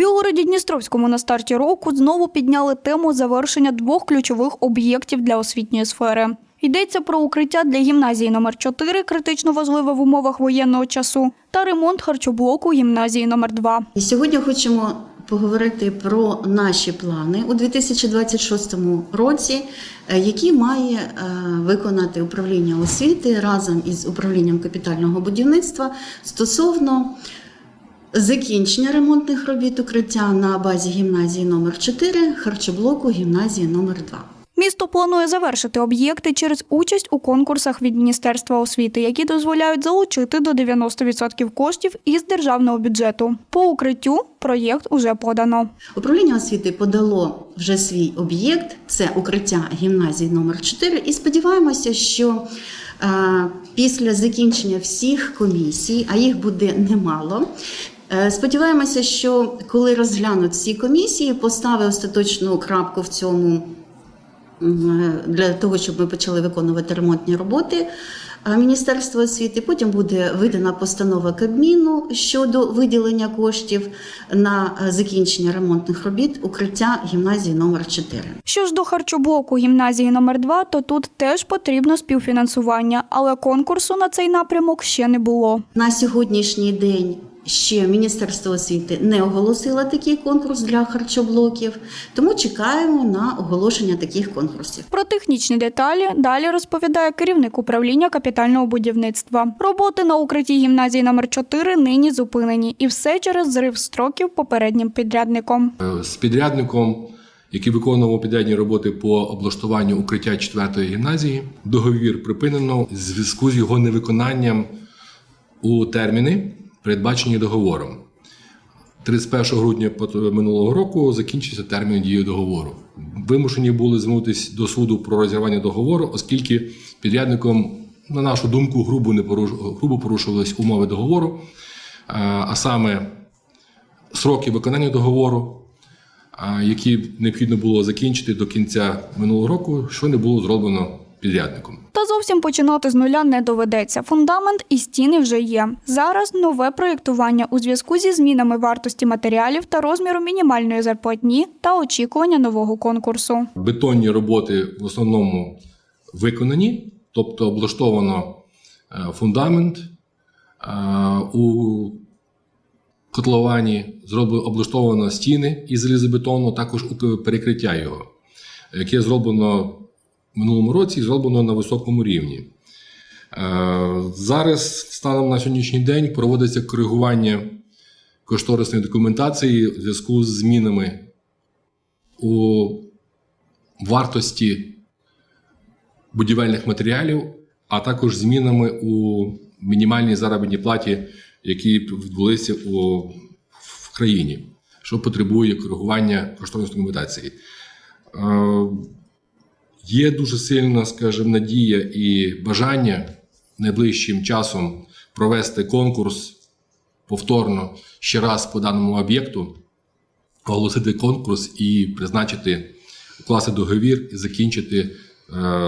Білгороді Дністровському на старті року знову підняли тему завершення двох ключових об'єктів для освітньої сфери. Йдеться про укриття для гімназії номер 4 критично важливе в умовах воєнного часу, та ремонт харчоблоку гімназії номер 2 І сьогодні хочемо поговорити про наші плани у 2026 році, е, які має е, виконати управління освіти разом із управлінням капітального будівництва стосовно закінчення ремонтних робіт укриття на базі гімназії номер 4 харчоблоку гімназії номер 2 Місто планує завершити об'єкти через участь у конкурсах від Міністерства освіти, які дозволяють залучити до 90% коштів із державного бюджету. По укриттю проєкт уже подано. Управління освіти подало вже свій об'єкт, це укриття гімназії номер 4 і сподіваємося, що е, після закінчення всіх комісій, а їх буде немало. Е, Сподіваємося, що коли розглянуть всі комісії, поставить остаточну крапку в цьому для того, щоб ми почали виконувати ремонтні роботи. е, Міністерства освіти потім буде видана постанова Кабміну щодо виділення коштів на е, закінчення ремонтних робіт укриття гімназії номер 4 Що ж до харчоблоку гімназії номер 2 то тут теж потрібно співфінансування, але конкурсу на цей напрямок ще не було. На сьогоднішній день ще Міністерство освіти не оголосило такий конкурс для харчоблоків, тому чекаємо на оголошення таких конкурсів. Про технічні деталі далі розповідає керівник управління капітального будівництва. Роботи на укритті гімназії номер 4 нині зупинені, і все через зрив строків попереднім підрядником. Е, з підрядником, який виконував підрядні роботи по облаштуванню укриття 4-ї гімназії. Договір припинено в зв'язку з його невиконанням у терміни, передбачені договором. 31 грудня минулого року закінчився термін дії договору. Вимушені були звернутися до суду про розірвання договору, оскільки підрядником, на нашу думку, грубо не поруш... грубо порушувались умови договору, а саме сроки виконання договору, які необхідно було закінчити до кінця минулого року, що не було зроблено підрядником. Та зовсім починати з нуля не доведеться. Фундамент і стіни вже є. Зараз нове проєктування у зв'язку зі змінами вартості матеріалів та розміру мінімальної зарплатні та очікування нового конкурсу. Бетонні роботи в основному виконані, тобто облаштовано е, фундамент е, у котловані, зроблено облаштовано стіни із залізобетону, також у перекриття його, яке зроблено минулому році зроблено на високому рівні. Е, Зараз, станом на сьогоднішній день, проводиться коригування кошторисної документації в зв'язку з змінами у вартості будівельних матеріалів, а також змінами у мінімальній заробітній платі, які відбулися в країні, що потребує коригування кошторисної документації. Є дуже сильна, скажімо, надія і бажання найближчим часом провести конкурс повторно ще раз по даному об'єкту, оголосити конкурс і призначити, укласти договір і закінчити е,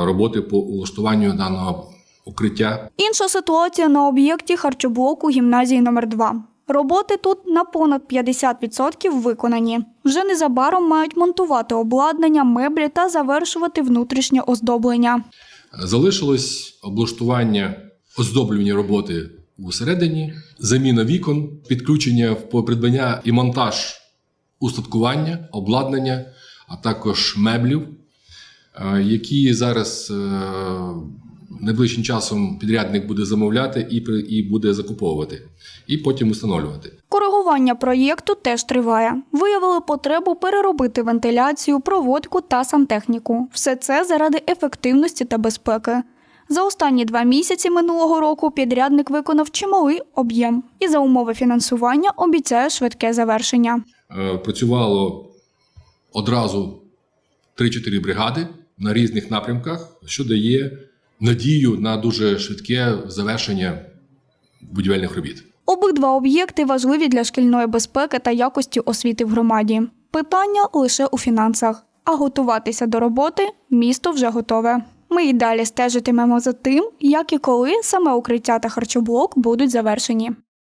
роботи по улаштуванню даного укриття. Інша ситуація на об'єкті харчоблоку гімназії номер 2 Роботи тут на понад 50% виконані. Вже незабаром мають монтувати обладнання, меблі та завершувати внутрішнє оздоблення. Залишилось облаштування оздоблювані роботи усередині, заміна вікон, підключення по придбання і монтаж устаткування, обладнання, а також меблів, е, які зараз е, найближчим часом підрядник буде замовляти і, при- і буде закуповувати, і потім встановлювати. Коригування проєкту теж триває. Виявили потребу переробити вентиляцію, проводку та сантехніку. Все це заради ефективності та безпеки. За останні два місяці минулого року підрядник виконав чималий об'єм і за умови фінансування обіцяє швидке завершення. Е, Працювало одразу 3-4 бригади на різних напрямках, що дає надію на дуже швидке завершення будівельних робіт. Обидва об'єкти важливі для шкільної безпеки та якості освіти в громаді. Питання лише у фінансах. А готуватися до роботи місто вже готове. Ми й далі стежитимемо за тим, як і коли саме укриття та харчоблок будуть завершені.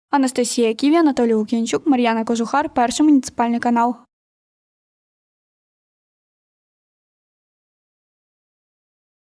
Анастасія Ківі, Анатолій Лук'янчук, Мар'яна Кожухар, перший муніципальний канал.